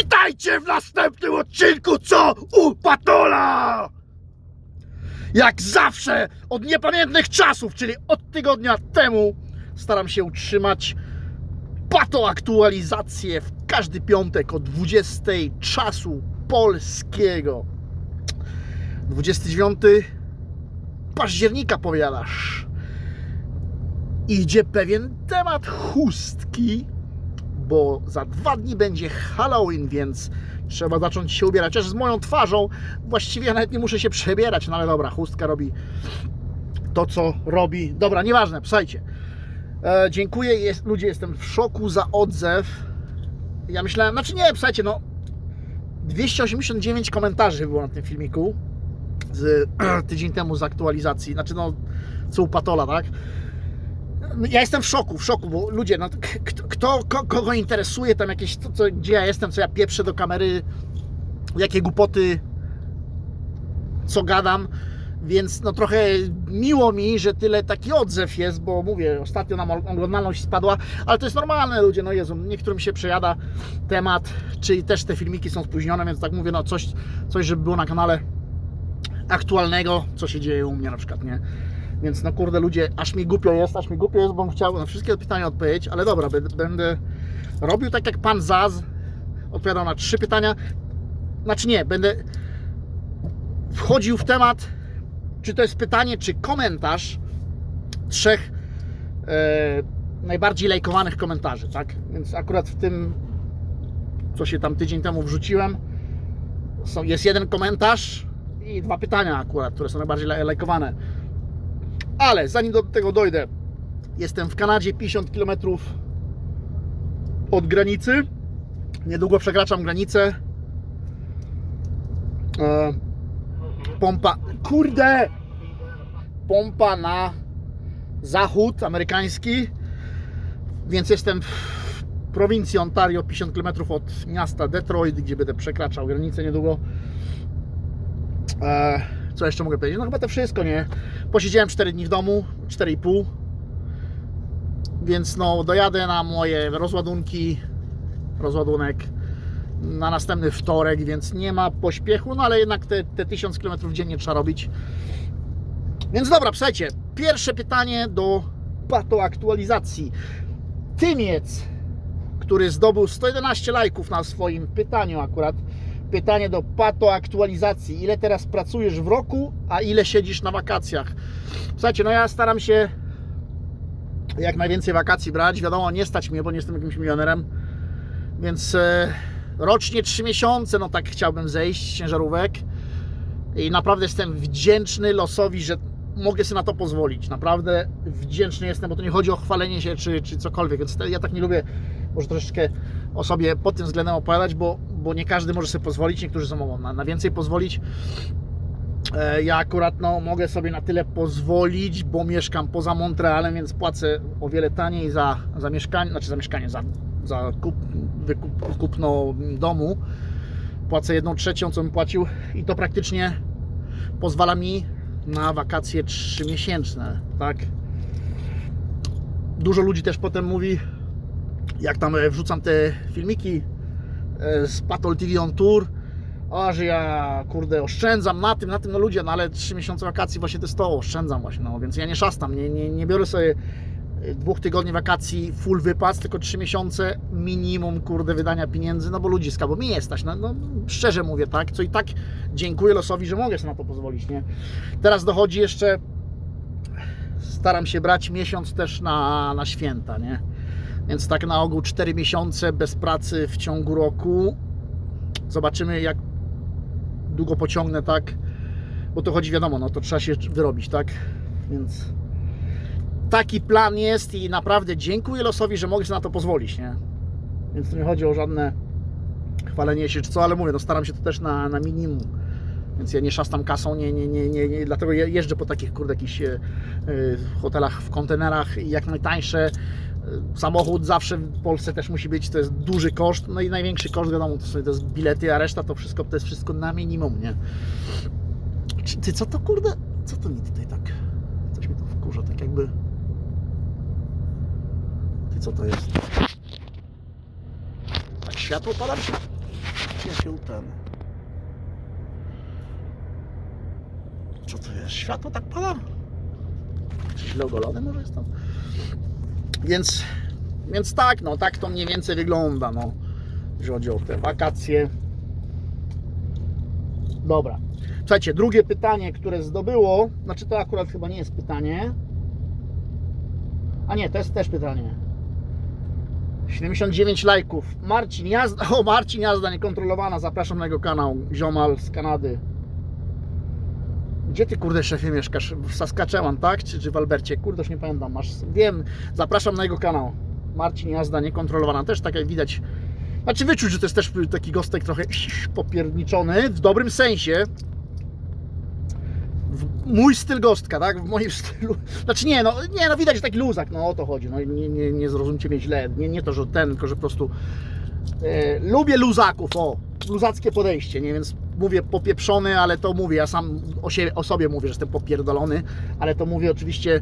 Witajcie w następnym odcinku Co u Patola! Jak zawsze, od niepamiętnych czasów, czyli od tygodnia temu, staram się utrzymać pato aktualizację w każdy piątek o 20 czasu polskiego. 29 października powiadasz. Idzie pewien temat chustki, bo za dwa dni będzie Halloween, więc trzeba zacząć się ubierać. Chociaż z moją twarzą właściwie nawet nie muszę się przebierać, no ale dobra, chustka robi to, co robi. Dobra, nieważne, słuchajcie. E, dziękuję, jest, ludzie, jestem w szoku za odzew. Ja myślałem, znaczy nie, słuchajcie, no 289 komentarzy było na tym filmiku z tydzień temu z aktualizacji, znaczy no co u Patola, tak? Ja jestem w szoku, w szoku, bo ludzie, no, kto, kto ko, kogo interesuje tam jakieś, to, co, gdzie ja jestem, co ja pieprzę do kamery, jakie głupoty, co gadam, więc no trochę miło mi, że tyle taki odzew jest, bo mówię, ostatnio nam oglądalność spadła, ale to jest normalne, ludzie, no Jezu, niektórym się przejada temat, czy też te filmiki są spóźnione, więc tak mówię, no coś, coś żeby było na kanale aktualnego, co się dzieje u mnie na przykład, nie? Więc no kurde ludzie, aż mi głupio jest, aż mi głupio jest, bo bym chciał na wszystkie pytania odpowiedzieć, ale dobra, będę, robił tak jak pan Zaz, odpowiadał na trzy pytania. Znaczy nie, będę wchodził w temat, czy to jest pytanie, czy komentarz trzech e, najbardziej lajkowanych komentarzy, tak? Więc akurat w tym, co się tam tydzień temu wrzuciłem, są, jest jeden komentarz i dwa pytania akurat, które są najbardziej laj- lajkowane. Ale zanim do tego dojdę, jestem w Kanadzie 50 km od granicy. Niedługo przekraczam granicę. E, pompa, kurde! Pompa na zachód amerykański. Więc jestem w prowincji Ontario, 50 km od miasta Detroit, gdzie będę przekraczał granicę niedługo. E, co jeszcze mogę powiedzieć? No chyba to wszystko, nie? Posiedziałem 4 dni w domu, 4,5. Więc no dojadę na moje rozładunki, rozładunek na następny wtorek, więc nie ma pośpiechu, no ale jednak te, te 1000 km dziennie trzeba robić. Więc dobra, słuchajcie, pierwsze pytanie do pato aktualizacji. Tymiec, który zdobył 111 lajków na swoim pytaniu akurat, pytanie do pato aktualizacji. Ile teraz pracujesz w roku, a ile siedzisz na wakacjach? Słuchajcie, no ja staram się jak najwięcej wakacji brać. Wiadomo, nie stać mnie, bo nie jestem jakimś milionerem. Więc e, rocznie 3 miesiące, no tak chciałbym zejść z ciężarówek. I naprawdę jestem wdzięczny losowi, że mogę sobie na to pozwolić. Naprawdę wdzięczny jestem, bo to nie chodzi o chwalenie się czy, czy cokolwiek. Więc ja tak nie lubię może troszeczkę o sobie pod tym względem opowiadać, bo, bo nie każdy może sobie pozwolić, niektórzy są mogą na, na więcej pozwolić. E, Ja akurat no, mogę sobie na tyle pozwolić, bo mieszkam poza Montrealem, więc płacę o wiele taniej za, za mieszkanie, znaczy za mieszkanie, za, za kup, wykup, kupno domu. Płacę jedną trzecią, co bym płacił i to praktycznie pozwala mi na wakacje trzymiesięczne, tak? Dużo ludzi też potem mówi, jak tam e, wrzucam te filmiki z Patol TV on Tour, a że ja kurde oszczędzam na tym, na tym, no ludzie, no ale 3 miesiące wakacji właśnie to jest to, oszczędzam właśnie, no więc ja nie szastam, nie, nie, nie biorę sobie e, dwóch tygodni wakacji full wypas, tylko 3 miesiące minimum kurde wydania pieniędzy, no bo ludziska, bo mi nie stać, no, no szczerze mówię, tak, co i tak dziękuję losowi, że mogę sobie na to pozwolić, nie. Teraz dochodzi jeszcze, staram się brać miesiąc też na, na święta, nie. Więc tak na ogół 4 miesiące bez pracy w ciągu roku. Zobaczymy jak długo pociągnę, tak? Bo to chodzi wiadomo, no to trzeba się wyrobić, tak? Więc taki plan jest i naprawdę dziękuję losowi, że mogę na to pozwolić, nie? Więc nie chodzi o żadne chwalenie się czy co, ale mówię, no staram się to też na, na minimum. Więc ja nie szastam kasą, nie, nie, nie, nie, nie dlatego je- jeżdżę po takich kurde jakichś e, hotelach w kontenerach i jak najtańsze. Samochód zawsze w Polsce też musi być, to jest duży koszt, no i największy koszt wiadomo, to, są, to jest bilety, a reszta to wszystko, to jest wszystko na minimum, nie? Czy- Ty co to kurde, co to mi tutaj tak, coś mi to wkurza, tak jakby... Ty co to jest? Tak światło pada? ja się ten... Co to jest? Światło tak pada? Źle ogolone może jest tam? Więc, więc tak, no tak to mniej więcej wygląda, no. Jeżeli chodzi o te wakacje. Dobra. Słuchajcie, drugie pytanie, które zdobyło, znaczy to akurat chyba nie jest pytanie. A nie, to jest też pytanie. 79 lajków. Marcin Jazda, o Marcin Jazda niekontrolowana, zapraszam na jego kanał. Ziomal z Kanady. Gdzie ty kurde szefie mieszkasz? W Saskatchewan, tak? Czy, czy w Albercie? Kurde, już nie pamiętam. Masz, wiem, zapraszam na jego kanał. Marcin Jazda niekontrolowana. Też tak jak widać. Znaczy wyczuć, że to jest też taki gostek trochę popierniczony, w dobrym sensie. W mój styl gostka, tak? W moim stylu. Znaczy nie, no, nie, no widać że taki luzak, no o to chodzi. No nie, nie, nie zrozumcie mnie źle. Nie, nie to, że ten, tylko że po prostu e, lubię luzaków, o, luzackie podejście, nie? Więc mówię popieprzony, ale to mówię, ja sam o, siebie, o sobie mówię, że jestem popierdolony, ale to mówię oczywiście,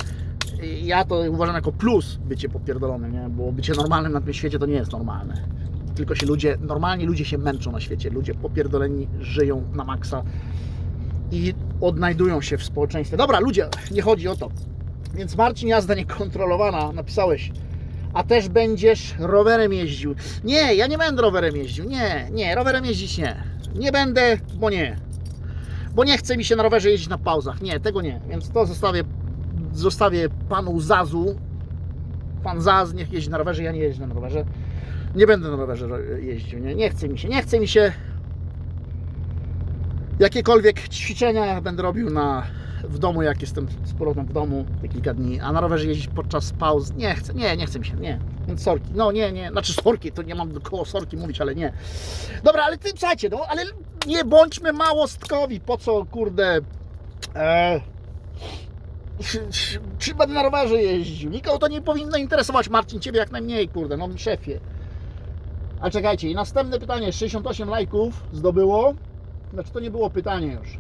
e, ja to uważam jako plus bycie popierdolonym, nie? Bo bycie normalnym na tym świecie to nie jest normalne. Tylko się ludzie, normalni ludzie się męczą na świecie, ludzie popierdoleni żyją na maksa i odnajdują się w społeczeństwie. Dobra, ludzie, nie chodzi o to. Więc Marcin Jazda niekontrolowana, napisałeś. A też będziesz rowerem jeździł. Nie, ja nie będę rowerem jeździł. Nie, nie, rowerem jeździć nie. Nie będę, bo nie. Bo nie chce mi się na rowerze jeździć na pauzach. Nie, tego nie. Więc to zostawię, zostawię panu Zazu. Pan Zaz niech jeździ na rowerze, ja nie jeżdżę na rowerze. Nie będę na rowerze ro- jeździł. Nie, nie chce mi się, nie chce mi się jakiekolwiek ćwiczenia będę robił na, w domu, jak jestem z powrotem w domu te kilka dni, a na rowerze jeździć podczas pauz nie chcę, nie, nie chce mi się, nie. Więc sorki, no nie, nie, znaczy sorki, to nie mam koło sorki mówić, ale nie. Dobra, ale ty, słuchajcie, no, ale nie bądźmy małostkowi, po co, kurde, e, czy będę na rowerze jeździł? Nikogo to nie powinno interesować, Marcin, ciebie jak najmniej, kurde, no szefie. Ale czekajcie, i następne pytanie, 68 lajków zdobyło, znaczy to nie było pytanie już.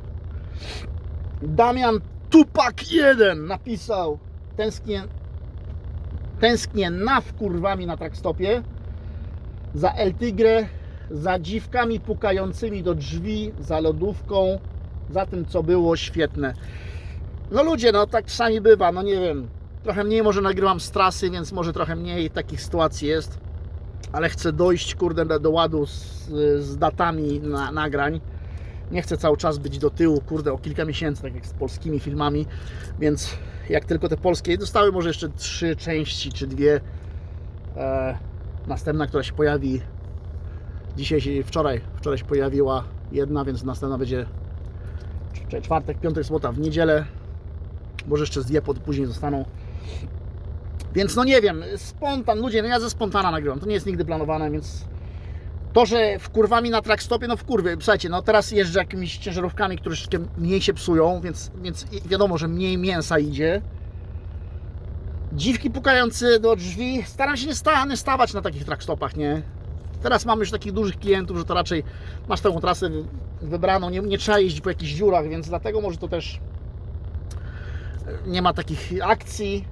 Damian Tupak 1 napisał tęsknię, tęsknię na wkurwami na trackstopie za El Tigre, za dziwkami pukającymi do drzwi, za lodówką, za tym co było świetne. No ludzie, no tak czasami bywa, no nie wiem. Trochę mniej może nagrywam z trasy, więc może trochę mniej takich sytuacji jest. Ale chcę dojść, kurde, do, do ładu z, z datami na, nagrań. Nie chcę cały czas być do tyłu, kurde, o kilka miesięcy, tak jak z polskimi filmami. Więc jak tylko te polskie, zostały może jeszcze trzy części, czy dwie. E, następna, która się pojawi dzisiaj, wczoraj, wczoraj się pojawiła jedna, więc następna będzie czwartek, piątek, sobota, w niedzielę. Może jeszcze dwie pod, później zostaną. Więc no nie wiem, spontan, ludzie, no ja ze spontana nagrywam, to nie jest nigdy planowane, więc to, że wkurwami na trackstopie, no wkurwy, słuchajcie, no teraz jeżdżę jakimiś ciężarówkami, które troszeczkę mniej się psują, więc, więc wiadomo, że mniej mięsa idzie. Dziwki pukające do drzwi, staram się nie, sta, nie stawać na takich trackstopach, nie? Teraz mamy już takich dużych klientów, że to raczej masz taką trasę wy- wybraną, nie, nie trzeba jeździć po jakichś dziurach, więc dlatego może to też e, nie ma takich akcji.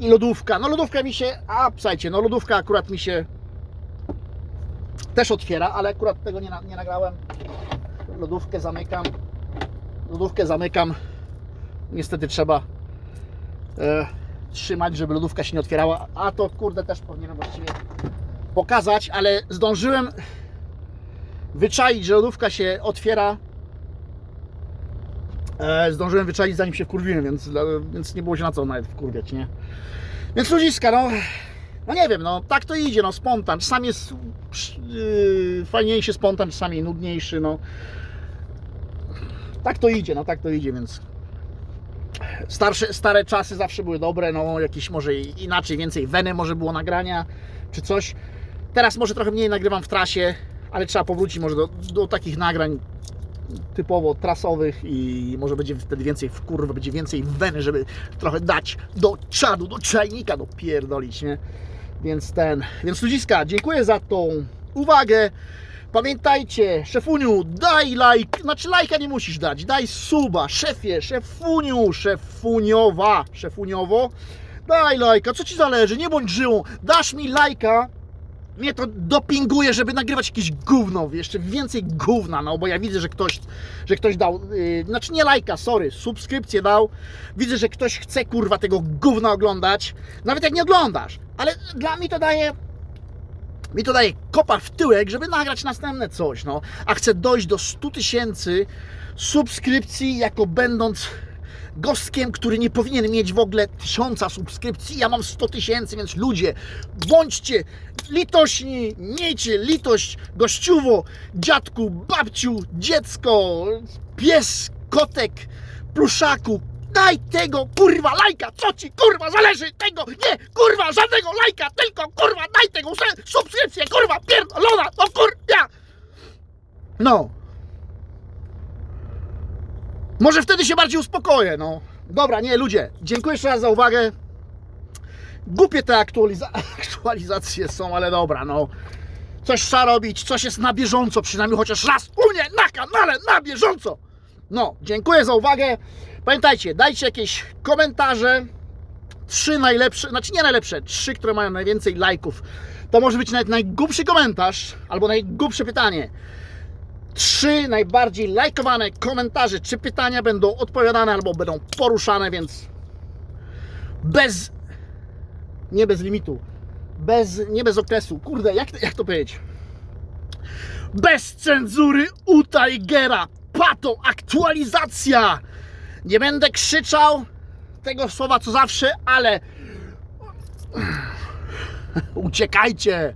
I lodówka. No lodówka mi się, a słuchajcie, no lodówka akurat mi się też otwiera, ale akurat tego nie, na- nie nagrałem. Lodówkę zamykam. Lodówkę zamykam. Niestety trzeba e, trzymać, żeby lodówka się nie otwierała. A to kurde też powinienem właściwie pokazać, ale zdążyłem wyczaić, że lodówka się otwiera. E, zdążyłem wyczaić zanim się wkurwiłem, więc, więc nie było się na co nawet wkurwiać, nie? Więc ludziska, no, no nie wiem, no tak to idzie, no spontan. Czasami jest yy, fajniejszy spontan, czasami nudniejszy, no. Tak to idzie, no tak to idzie, więc starsze, stare czasy zawsze były dobre, no jakieś może inaczej, więcej weny może było nagrania, czy coś. Teraz może trochę mniej nagrywam w trasie, ale trzeba powrócić może do, do takich nagrań typowo trasowych i może będzie wtedy więcej w kurwę, będzie więcej weny, żeby trochę dać do czadu, do czajnika, do pierdolić, nie? Więc ten, więc ludziska, dziękuję za tą uwagę. Pamiętajcie, szefuniu, daj like, znaczy lajka nie musisz dać, daj suba, szefie, szefuniu, szefuniowa, szefuniowo, daj lajka, co ci zależy, nie bądź żyłą, dasz mi lajka, mnie to dopinguje, żeby nagrywać jakieś gówno, jeszcze więcej gówna, no bo ja widzę, że ktoś, że ktoś dał, yy, znaczy nie lajka, sorry, subskrypcję dał, widzę, że ktoś chce kurwa tego gówna oglądać, nawet jak nie oglądasz, ale dla mnie to daje mi to daje kopa w tyłek, żeby nagrać następne coś, no. A chcę dojść do 100 tysięcy subskrypcji, jako będąc gostkiem, który nie powinien mieć w ogóle tysiąca subskrypcji. Ja mam 100 tysięcy, więc ludzie, bądźcie litośni, miejcie litość gościuwo, dziadku, babciu, dziecko, pies, kotek, pluszaku, Daj tego kurwa lajka, co ci kurwa zależy tego, nie kurwa żadnego lajka, tylko kurwa daj tego subskrypcję, kurwa pierdolona, no kurwa. No. Może wtedy się bardziej uspokoję, no. Dobra, nie ludzie, dziękuję jeszcze raz za uwagę. Głupie te aktualiza aktualizacje są, ale dobra, no. Coś trzeba robić, coś jest na bieżąco, przynajmniej chociaż raz u mnie na kanale, na bieżąco. No, dziękuję za uwagę. Pamiętajcie, dajcie jakieś komentarze. Trzy najlepsze, znaczy nie najlepsze, trzy, które mają najwięcej lajków. To może być nawet najgłupszy komentarz albo najgłupsze pytanie. Trzy najbardziej lajkowane komentarze czy pytania będą odpowiadane albo będą poruszane, więc bez, nie bez limitu, bez, nie bez okresu. Kurde, jak, jak to powiedzieć? Bez cenzury u Tigera. Pato, aktualizacja. Nie będę krzyczał tego słowa co zawsze, ale uciekajcie.